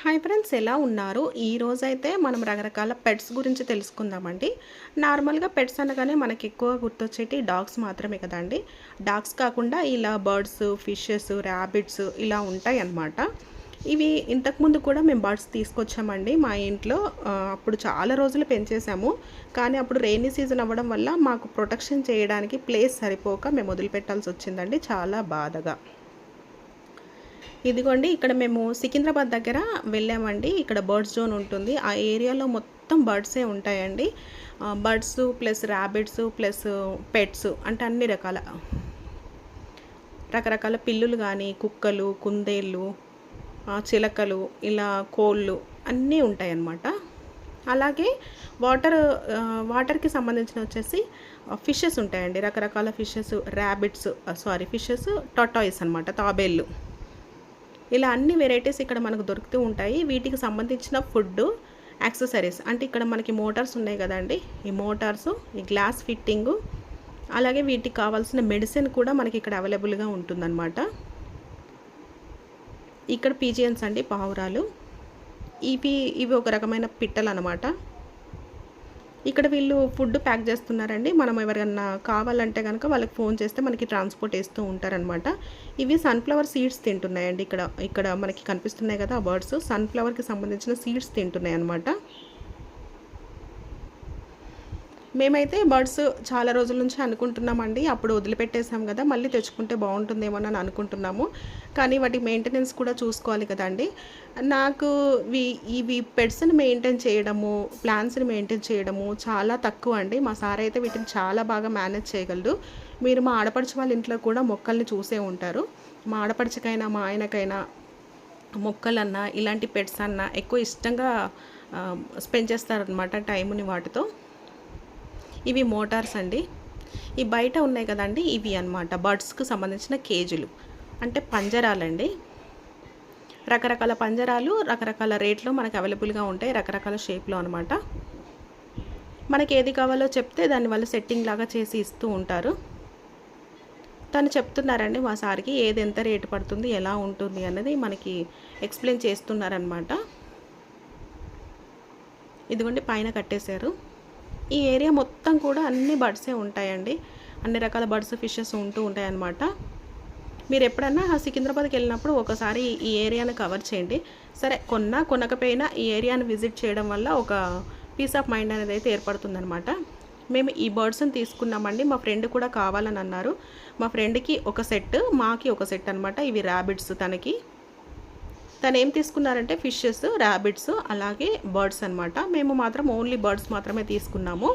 Hi friends ఎలా ఉన్నారు? ఈ రోజైతే మనం రకరకాల పెట్స్ గురించి తెలుసుకుందామండి. నార్మల్గా పెట్స్ అనగానే మనకి ఎక్కువ గుర్తొచ్చేటి డాగ్స్ మాత్రమే కదండి. డాగ్స్ కాకుండా ఇలా బర్డ్స్ ఫిషెస్ ర్యాబిట్స్ ఇలా ఉంటాయి అన్నమాట ఇవి ఇంతకుముందు కూడా మేము బర్డ్స్ తీసుకొచ్చామండి. మా ఇంట్లో అప్పుడు చాలా రోజులు పెంచేసాము కానీ అప్పుడు రెయినీ సీజన్ అవ్వడం వల్ల మాకు ప్రొటెక్షన్ చేయడానికి ప్లేస్ సరిపోక మేము వదిలిపెట్టాల్సి వచ్చిందండి. చాలా బాధగా. ఇదిగోండి ఇక్కడ మేము సికింద్రాబాద్ దగ్గర వెళ్ళామండి. ఇక్కడ బర్డ్స్ జోన్ ఉంటుంది. ఆ ఏరియాలో మొత్తం బర్డ్సే ఉంటాయండి. Birds plus rabbits plus pets అంటే అన్ని రకాల రకరకాల పిల్లులు కానీ కుక్కలు కుందేళ్ళు చిలకలు ఇలా కోళ్ళు అన్నీ ఉంటాయన్నమాట. అలాగే వాటర్ వాటర్కి సంబంధించిన వచ్చేసి ఫిషెస్ ఉంటాయండి. రకరకాల fishes rabbits sorry fishes tortoise అనమాట తాబేళ్ళు. ఇలా అన్ని వెరైటీస్ ఇక్కడ మనకు దొరుకుతూ ఉంటాయి. వీటికి సంబంధించిన ఫుడ్ యాక్సెసరీస్ అంటే ఇక్కడ మనకి మోటార్స్ ఉన్నాయి కదండి. ఈ మోటార్స్ ఈ గ్లాస్ ఫిట్టింగు అలాగే వీటికి కావాల్సిన మెడిసిన్ కూడా మనకి ఇక్కడ అవైలబుల్గా ఉంటుందన్నమాట. ఇక్కడ పీజియన్స్ అండి పావురాలు. ఇవి ఇవి ఒక రకమైన పిట్టలు అనమాట ఇక్కడ వీళ్ళు ఫుడ్ ప్యాక్ చేస్తున్నారండి. మనం ఎవరికన్నా కావాలంటే కనుక వాళ్ళకి ఫోన్ చేస్తే మనకి ట్రాన్స్పోర్ట్ వేస్తూ ఉంటారనమాట ఇవి సన్ఫ్లవర్ సీడ్స్ తింటున్నాయండి. ఇక్కడ ఇక్కడ మనకి కనిపిస్తున్నాయి కదా ఆ బర్డ్స్ సన్ఫ్లవర్కి సంబంధించిన సీడ్స్ తింటున్నాయి అనమాట మేమైతే బర్డ్స్ చాలా రోజుల నుంచి అనుకుంటున్నామండి. అప్పుడు వదిలిపెట్టేసాం కదా మళ్ళీ తెచ్చుకుంటే బాగుంటుందేమో అని అనుకుంటున్నాము. కానీ వాటి మెయింటెనెన్స్ కూడా చూసుకోవాలి కదండి. నాకు వి ఇవి పెట్స్ని మెయింటైన్ చేయడము ప్లాంట్స్ని మెయింటైన్ చేయడము చాలా తక్కువ అండి. మా సార్ అయితే వీటిని చాలా బాగా మేనేజ్ చేయగలరు మీరు మా ఆడపడుచు వాళ్ళ ఇంట్లో కూడా మొక్కల్ని చూసే ఉంటారు. మా ఆడపడుచుకైనా మా ఆయనకైనా మొక్కలన్నా ఇలాంటి పెట్స్ అన్నా ఎక్కువ ఇష్టంగా స్పెండ్ చేస్తారనమాట టైంని వాటితో. ఇవి మోటార్స్ అండి. ఈ బయట ఉన్నాయి కదండి ఇవి అన్నమాట. బర్డ్స్కి సంబంధించిన కేజీలు. అంటే పంజరాలండి. రకరకాల పంజరాలు రకరకాల రేట్లో మనకు అవైలబుల్గా ఉంటాయి రకరకాల షేప్లో అనమాట మనకి ఏది కావాలో చెప్తే దాన్ని వాళ్ళు సెట్టింగ్ లాగా చేసి ఇస్తూ ఉంటారు. తను చెప్తున్నారండి మా సార్కి ఏది ఎంత రేటు పడుతుంది ఎలా ఉంటుంది అన్నది మనకి ఎక్స్ప్లెయిన్ చేస్తున్నారనమాట ఇదిగోండి పైన కట్టేశారు. ఈ ఏరియా మొత్తం కూడా అన్ని బర్డ్సే ఉంటాయండి. అన్ని రకాల బర్డ్స్ ఫిషెస్ ఉంటూ ఉంటాయన్నమాట. మీరు ఎప్పుడన్నా సికింద్రాబాద్కి వెళ్ళినప్పుడు ఒకసారి ఈ ఏరియాను కవర్ చేయండి. సరే కొన్నా కొనకపోయినా ఈ ఏరియాను విజిట్ చేయడం వల్ల ఒక పీస్ ఆఫ్ మైండ్ అనేది అయితే ఏర్పడుతుందన్నమాట. మేము ఈ బర్డ్స్ని తీసుకున్నామండి. మా ఫ్రెండ్ కూడా కావాలని అన్నారు. మా ఫ్రెండ్కి ఒక సెట్ మాకి ఒక సెట్ అనమాట ఇవి ర్యాబిట్స్ తనకి. తను ఏం తీసుకున్నారంటే ఫిషెస్ ర్యాబిట్స్ అలాగే బర్డ్స్ అనమాట మేము మాత్రం ఓన్లీ బర్డ్స్ మాత్రమే తీసుకున్నాము.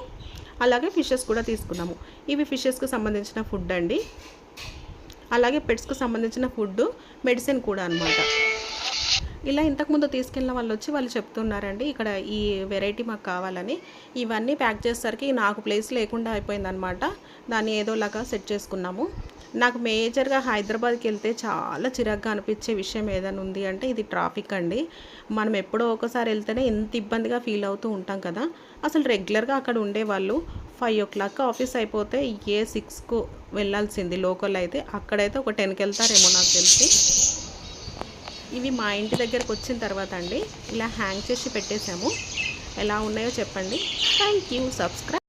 అలాగే ఫిషెస్ కూడా తీసుకున్నాము. ఇవి ఫిషెస్కి సంబంధించిన ఫుడ్ అండి. అలాగే పెట్స్కి సంబంధించిన ఫుడ్ మెడిసిన్ కూడా అనమాట ఇలా ఇంతకుముందు తీసుకెళ్ళిన వాళ్ళు వచ్చి వాళ్ళు చెప్తున్నారండి ఇక్కడ ఈ వెరైటీ మాకు కావాలని. ఇవన్నీ ప్యాక్ చేసేసరికి నాకు ప్లేస్ లేకుండా అయిపోయిందనమాట. దాన్ని ఏదోలాగా సెట్ చేసుకున్నాము. నాకు మేజర్గా హైదరాబాద్కి వెళ్తే చాలా చిరాగ్గా అనిపించే విషయం ఏదైనా ఉంది అంటే ఇది ట్రాఫిక్ అండి. మనం ఎప్పుడో ఒకసారి వెళ్తేనే ఎంత ఇబ్బందిగా ఫీల్ అవుతూ ఉంటాం కదా. అసలు రెగ్యులర్గా అక్కడ ఉండేవాళ్ళు ఫైవ్ ఓ క్లాక్ ఆఫీస్ అయిపోతే ఏ సిక్స్కు వెళ్ళాల్సింది లోకల్ అయితే అక్కడైతే ఒక టెన్కి వెళ్తారేమో నాకు తెలిసి. ఇవి మా ఇంటి దగ్గరకు వచ్చిన తర్వాత అండి ఇలా హ్యాంగ్ చేసి పెట్టేశాము. ఎలా ఉన్నాయో చెప్పండి. Thank you subscribe